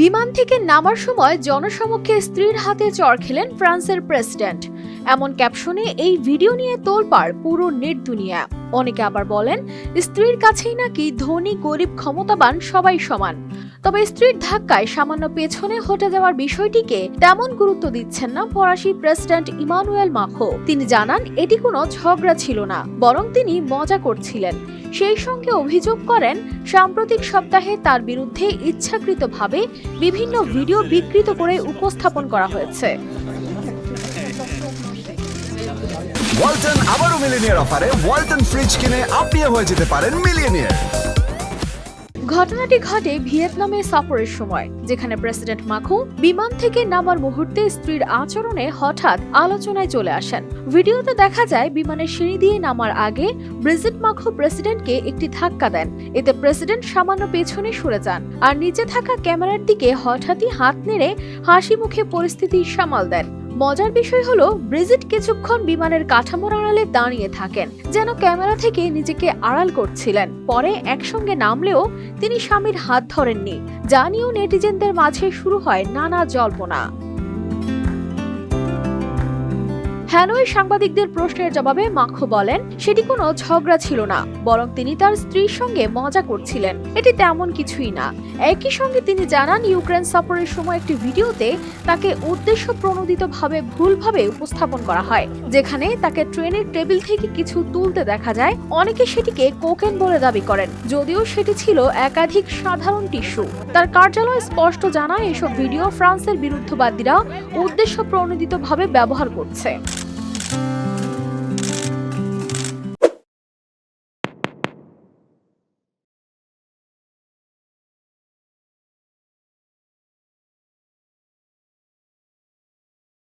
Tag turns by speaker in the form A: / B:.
A: বিমান থেকে নামার সময় জনসমক্ষে স্ত্রীর হাতে চর খেলেন ফ্রান্সের প্রেসিডেন্ট। এমন ক্যাপশনে এই ভিডিও নিয়ে তোলপাড় পুরো নেট দুনিয়া। অনেকে আবার বলেন, স্ত্রীর কাছেই নাকি ধনী, গরিব, ক্ষমতাবান সবাই সমান। তবে স্ত্রীর ধাক্কায় সামান্য পেছনে হটে যাওয়ার বিষয়টিকে তেমন গুরুত্ব দিচ্ছেন না ফরাসি প্রেসিডেন্ট ইমানুয়েল মাখো। তিনি জানান, এটি কোনো ঝগড়া ছিল না, বরং তিনি মজা করছিলেন। সেই সঙ্গে অভিযোগ করেন, সাম্প্রতিক সপ্তাহে তার বিরুদ্ধে ইচ্ছাকৃতভাবে বিভিন্ন ভিডিও বিকৃত করে উপস্থাপন করা হয়েছে।
B: ওয়ালটন আবারও মিলিনিয়ার অফারে ওয়ালটন ফ্রিজ কিনে আপনিও হয়ে যেতে পারেন মিলিয়নিয়ার।
A: ঘটনাটি ঘটে ভিয়েতনামে সফরের সময়, যেখানে প্রেসিডেন্ট মাখু বিমান থেকে নামার মুহূর্তে স্ত্রীর আচরণে হঠাৎ আলোচনায় চলে আসেন। ভিডিওতে দেখা যায়, বিমানের সিঁড়ি দিয়ে নামার আগে ব্রিজিট মাখু প্রেসিডেন্টকে একটি ধাক্কা দেন। এতে প্রেসিডেন্ট সামান্য পেছনে সরে যান আর নিচে থাকা ক্যামেরার দিকে হঠাৎই হাত নেড়ে হাসি মুখে পরিস্থিতি সামাল দেন। মজার বিষয় হলো, ব্রিজিট কিছুক্ষণ বিমানের কাঠামোর আড়ালে দাঁড়িয়ে থাকেন, যেন ক্যামেরা থেকে নিজেকে আড়াল করছিলেন। পরে একসঙ্গে নামলেও তিনি স্বামীর হাত ধরেননি যা নিয়েও নেটিজেনদের মাঝে শুরু হয় নানা জল্পনা। হ্যানোই সাংবাদিকদের প্রশ্নের জবাবে মাখো বলেন, সেটি কোনো ঝগড়া ছিল না, বরং তিনি তার স্ত্রীর সঙ্গে মজা করছিলেন। এটি তেমন কিছুই না। একই সঙ্গে তিনি জানান, ইউক্রেন সফরের সময় একটি ভিডিওতে তাকে উদ্দেশ্য প্রণোদিতভাবে ভুলভাবে উপস্থাপন করা হয়, যেখানে তাকে ট্রেনের টেবিল থেকে কিছু তুলতে দেখা যায়। অনেকে সেটিকে কোকেন বলে দাবি করেন, যদিও সেটি ছিল একাধিক সাধারণ টিস্যু। তার কার্যালয় স্পষ্ট জানায়, এসব ভিডিও ফ্রান্সের বিরুদ্ধবাদীরা উদ্দেশ্য প্রণোদিতভাবে ব্যবহার করছে।